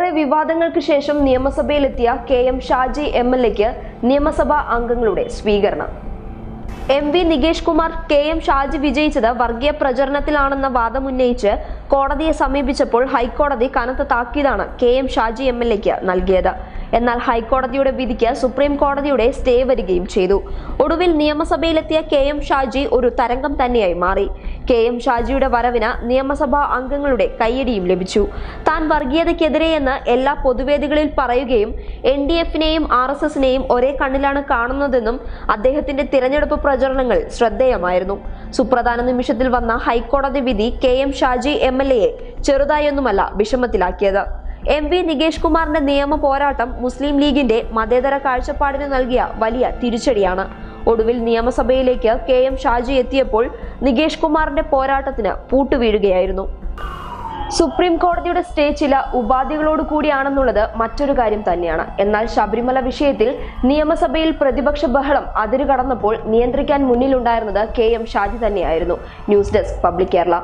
ഏറെ വിവാദങ്ങൾക്ക് ശേഷം നിയമസഭയിലെത്തിയ K M Shaji M L എക്ക് നിയമസഭാ അംഗങ്ങളുടെ സ്വീകരണം. M V Nikesh Kumar K M Shaji വിജയിച്ചത് വർഗീയ പ്രചരണത്തിലാണെന്ന വാദം ഉന്നയിച്ച് കോടതിയെ സമീപിച്ചപ്പോൾ ഹൈക്കോടതി കനത്ത താക്കീതാണ് K M Shaji M L എക്ക് നൽകിയത്. എന്നാൽ ഹൈക്കോടതിയുടെ വിധിക്ക് സുപ്രീം കോടതിയുടെ സ്റ്റേ വരികയും ചെയ്തു. ഒടുവിൽ നിയമസഭയിലെത്തിയ കെ എം ഷാജി ഒരു തരംഗം തന്നെയായി മാറി. കെ എം ഷാജിയുടെ വരവിന് നിയമസഭാ അംഗങ്ങളുടെ കയ്യടിയും ലഭിച്ചു. താൻ വർഗീയതയ്ക്കെതിരെയെന്ന് എല്ലാ പൊതുവേദികളിൽ പറയുകയും എൻ ഡി എഫിനെയും ആർ എസ് എസിനെയും ഒരേ കണ്ണിലാണ് കാണുന്നതെന്നും അദ്ദേഹത്തിന്റെ തിരഞ്ഞെടുപ്പ് പ്രചരണങ്ങൾ ശ്രദ്ധേയമായിരുന്നു. സുപ്രധാന നിമിഷത്തിൽ വന്ന ഹൈക്കോടതി വിധി K M Shaji M L എയെ ചെറുതായൊന്നുമല്ല വിഷമത്തിലാക്കിയത്. എം വി നികേഷ് കുമാറിന്റെ നിയമ പോരാട്ടം മുസ്ലിം ലീഗിന്റെ മതേതര കാഴ്ചപ്പാടിന് നൽകിയ വലിയ തിരിച്ചടിയാണ്. ഒടുവിൽ നിയമസഭയിലേക്ക് കെ എം ഷാജി എത്തിയപ്പോൾ നികേഷ് കുമാറിന്റെ പോരാട്ടത്തിന് പൂട്ടുവീഴുകയായിരുന്നു. സുപ്രീം കോടതിയുടെ സ്റ്റേ ചില ഉപാധികളോട് കൂടിയാണെന്നുള്ളത് മറ്റൊരു കാര്യം തന്നെയാണ്. എന്നാൽ ശബരിമല വിഷയത്തിൽ നിയമസഭയിൽ പ്രതിപക്ഷ ബഹളം അതിരുകടന്നപ്പോൾ നിയന്ത്രിക്കാൻ മുന്നിലുണ്ടായിരുന്നത് കെ എം ഷാജി തന്നെയായിരുന്നു. News desk public Kerala.